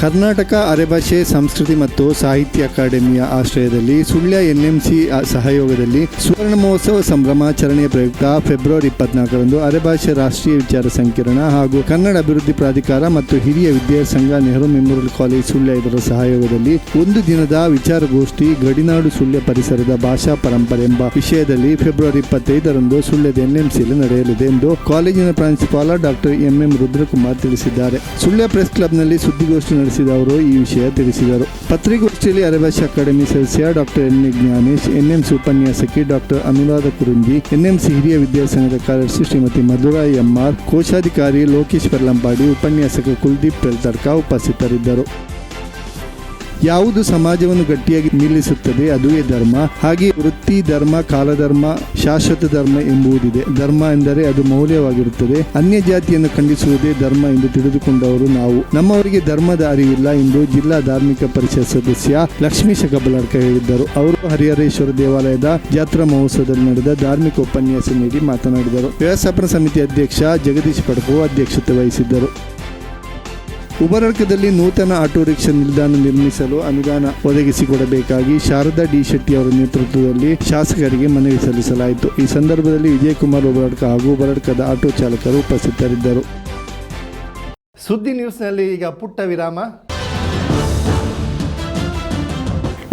ಕರ್ನಾಟಕ ಅರೆಭಾಷೆ, ಸಂಸ್ಕೃತಿ ಮತ್ತು ಸಾಹಿತ್ಯ ಅಕಾಡೆಮಿಯ ಆಶ್ರಯದಲ್ಲಿ ಸುಳ್ಯ ಎನ್ಎಂಸಿ ಸಹಯೋಗದಲ್ಲಿ ಸುವರ್ಣ ಮಹೋತ್ಸವ ಸಂಭ್ರಮಾಚರಣೆಯ ಪ್ರಯುಕ್ತ ಫೆಬ್ರವರಿ ಇಪ್ಪತ್ನಾಲ್ಕರಂದು ಅರೆಭಾಷೆ ರಾಷ್ಟ್ರೀಯ ವಿಚಾರ ಸಂಕಿರಣ ಹಾಗೂ ಕನ್ನಡ ಅಭಿವೃದ್ಧಿ ಪ್ರಾಧಿಕಾರ ಮತ್ತು ಹಿರಿಯ ವಿದ್ಯಾರ್ಥಿ ಸಂಘ ನೆಹರು ಮೆಮೋರಿಯಲ್ ಕಾಲೇಜ್ ಸುಳ್ಯ ಇದರ ಸಹಯೋಗದಲ್ಲಿ ಒಂದು ದಿನದ ವಿಚಾರಗೋಷ್ಠಿ ಗಡಿನಾಡು ಸುಳ್ಯ ಪರಿಸರದ ಭಾಷಾ ಪರಂಪರೆ ಎಂಬ ವಿಷಯದಲ್ಲಿ ಫೆಬ್ರವರಿ ಇಪ್ಪತ್ತೈದರಂದು ಸುಳ್ಯದ ಎನ್ಎಂಸಿಯಲ್ಲಿ ನಡೆಯಲಿದೆ ಎಂದು ಕಾಲೇಜಿನ ಪ್ರಾಂಶುಪಾಲ ಡಾಕ್ಟರ್ ಎಂಎಂ ರುದ್ರಕುಮಾರ್ ತಿಳಿಸಿದ್ದಾರೆ. ಸುಳ್ಯ ಪ್ರೆಸ್ ಕ್ಲಬ್ನಲ್ಲಿ ಸುದ್ದಿಗೋಷ್ಠಿ ಅವರು ಈ ವಿಷಯ ತಿಳಿಸಿದರು. ಪತ್ರಿಕೋಷ್ಠಿಯಲ್ಲಿ ಅರೆಭಾಷೆ ಅಕಾಡೆಮಿ ಸದಸ್ಯ ಡಾಕ್ಟರ್ ಎನ್. ಜ್ಞಾನೇಶ್ ಎನ್ಎಂಸಿ ಉಪನ್ಯಾಸಕಿ ಡಾಕ್ಟರ್ ಅನುರಾಧ ಕುರುಂಜಿ ಎನ್ಎಂಸಿ ಹಿರಿಯ ವಿದ್ಯಾಸಂಘದ ಕಾರ್ಯದರ್ಶಿ ಶ್ರೀಮತಿ ಮಧುರಾ ಎಂಆರ್ ಕೋಶಾಧಿಕಾರಿ ಲೋಕೇಶ್ ಪರ್ಲಂಪಾಡಿ, ಉಪನ್ಯಾಸಕ ಕುಲ್ದೀಪ್ ಪೆಲ್ತಡ್ಕ ಉಪಸ್ಥಿತರಿದ್ದರು. ಯಾವುದು ಸಮಾಜವನ್ನು ಗಟ್ಟಿಯಾಗಿ ನಿಲ್ಲಿಸುತ್ತದೆ ಅದುವೇ ಧರ್ಮ. ಹಾಗೆ ವೃತ್ತಿ ಧರ್ಮ, ಕಾಲಧರ್ಮ, ಶಾಶ್ವತ ಧರ್ಮ ಎಂಬುದಿದೆ ಧರ್ಮ ಎಂದರೆ ಅದು ಮೌಲ್ಯವಾಗಿರುತ್ತದೆ. ಅನ್ಯ ಜಾತಿಯನ್ನು ಖಂಡಿಸುವುದೇ ಧರ್ಮ ಎಂದು ತಿಳಿದುಕೊಂಡವರು ನಾವು. ನಮ್ಮವರಿಗೆ ಧರ್ಮದ ಅರಿವಿಲ್ಲ ಎಂದು ಜಿಲ್ಲಾ ಧಾರ್ಮಿಕ ಪರಿಷತ್ ಸದಸ್ಯ ಲಕ್ಷ್ಮೀಶ ಕಬಲಾರ್ಕ ಹೇಳಿದ್ದರು. ಅವರು ಹರಿಹರೇಶ್ವರ ದೇವಾಲಯದ ಜಾತ್ರಾ ಮಹೋತ್ಸವದಲ್ಲಿ ನಡೆದ ಧಾರ್ಮಿಕ ಉಪನ್ಯಾಸ ನೀಡಿ ಮಾತನಾಡಿದರು. ವ್ಯವಸ್ಥಾಪನಾ ಸಮಿತಿ ಅಧ್ಯಕ್ಷ ಜಗದೀಶ್ ಪಡ್ಕೋ ಅಧ್ಯಕ್ಷತೆ ವಹಿಸಿದ್ದರು. ಉಬರಡ್ಕದಲ್ಲಿ ನೂತನ ಆಟೋ ರಿಕ್ಷಾ ನಿಲ್ದಾಣ ನಿರ್ಮಿಸಲು ಅನುದಾನ ಒದಗಿಸಿಕೊಡಬೇಕಾಗಿ ಶಾರದಾ ಡಿ ಶೆಟ್ಟಿ ಅವರ ನೇತೃತ್ವದಲ್ಲಿ ಶಾಸಕರಿಗೆ ಮನವಿ ಸಲ್ಲಿಸಲಾಯಿತು. ಈ ಸಂದರ್ಭದಲ್ಲಿ ವಿಜಯಕುಮಾರ್ ಉಬರಡ್ಕ ಹಾಗೂ ಉಬರಡ್ಕದ ಆಟೋ ಚಾಲಕರು ಉಪಸ್ಥಿತರಿದ್ದರು. ಸುದ್ದಿ ನ್ಯೂಸ್ನಲ್ಲಿ ಈಗ ಪುಟ್ಟ ವಿರಾಮ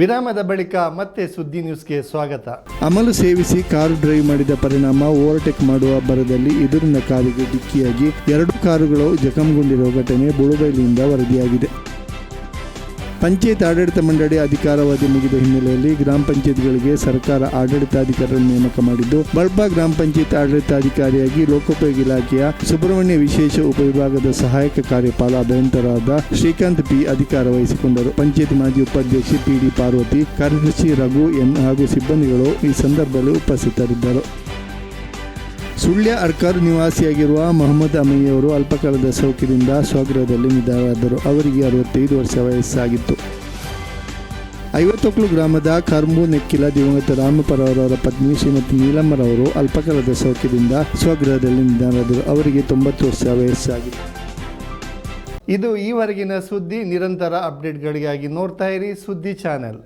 ವಿರಾಮದ ಬಳಿಕ ಮತ್ತೆ ಸುದ್ದಿ ನ್ಯೂಸ್ಗೆ ಸ್ವಾಗತ. ಅಮಲು ಸೇವಿಸಿ ಕಾರು ಡ್ರೈವ್ ಮಾಡಿದ ಪರಿಣಾಮ ಓವರ್ಟೇಕ್ ಮಾಡುವ ಭರದಲ್ಲಿ ಎದುರಿನ ಕಾರಿಗೆ ಡಿಕ್ಕಿಯಾಗಿ ಎರಡು ಕಾರುಗಳು ಜಖಂಗೊಂಡಿರುವ ಘಟನೆ ಬುಳುಬೈಲಿಯಿಂದ ವರದಿಯಾಗಿದೆ. ಪಂಚಾಯತ್ ಆಡಳಿತ ಮಂಡಳಿ ಅಧಿಕಾರಾವಧಿ ಮುಗಿದ ಹಿನ್ನೆಲೆಯಲ್ಲಿ ಗ್ರಾಮ ಪಂಚಾಯತ್ಗಳಿಗೆ ಸರ್ಕಾರ ಆಡಳಿತಾಧಿಕಾರಿಗಳ ನೇಮಕ ಮಾಡಿದ್ದು ಬಳ್ಪ ಗ್ರಾಮ ಪಂಚಾಯತ್ ಆಡಳಿತಾಧಿಕಾರಿಯಾಗಿ ಲೋಕೋಪಯೋಗಿ ಇಲಾಖೆಯ ಸುಬ್ರಹ್ಮಣ್ಯ ವಿಶೇಷ ಉಪವಿಭಾಗದ ಸಹಾಯಕ ಕಾರ್ಯಪಾಲ ಅಭಿಯಂತರಾದ ಶ್ರೀಕಾಂತ್ ಪಿ ಅಧಿಕಾರ ವಹಿಸಿಕೊಂಡರು. ಪಂಚಾಯತ್ ಮಾಜಿ ಉಪಾಧ್ಯಕ್ಷ ಪಿ ಡಿ ಪಾರ್ವತಿ, ಕಾರ್ಯದರ್ಶಿ ರಘು ಎನ್ ಹಾಗೂ ಸಿಬ್ಬಂದಿಗಳು ಈ ಸಂದರ್ಭದಲ್ಲಿ ಉಪಸ್ಥಿತರಿದ್ದರು. ಸುಳ್ಯ ಅರ್ಕಾರ್ ನಿವಾಸಿಯಾಗಿರುವ ಮೊಹಮ್ಮದ್ ಅಮಯ್ಯವರು ಅಲ್ಪಕಾಲದ ಸೌಖ್ಯದಿಂದ ಸ್ವಗೃಹದಲ್ಲಿ ನಿಧನರಾದರು. ಅವರಿಗೆ ಅರವತ್ತೈದು ವರ್ಷ ವಯಸ್ಸಾಗಿತ್ತು. ಐವತ್ತೊಕ್ಲು ಗ್ರಾಮದ ಕರ್ಮು ನೆಕ್ಕಿಲ ದಿವಂಗತ ರಾಮಪರವರವರ ಪತ್ನಿ ಶ್ರೀಮತಿ ನೀಲಮ್ಮರವರು ಅಲ್ಪಕಾಲದ ಸೌಖ್ಯದಿಂದ ಸ್ವಗೃಹದಲ್ಲಿ ನಿಧನರಾದರು. ಅವರಿಗೆ ತೊಂಬತ್ತು ವರ್ಷ ವಯಸ್ಸಾಗಿತ್ತು. ಇದು ಈವರೆಗಿನ ಸುದ್ದಿ. ನಿರಂತರ ಅಪ್ಡೇಟ್ಗಳಿಗಾಗಿ ನೋಡ್ತಾ ಇರಿ ಸುದ್ದಿ ಚಾನೆಲ್.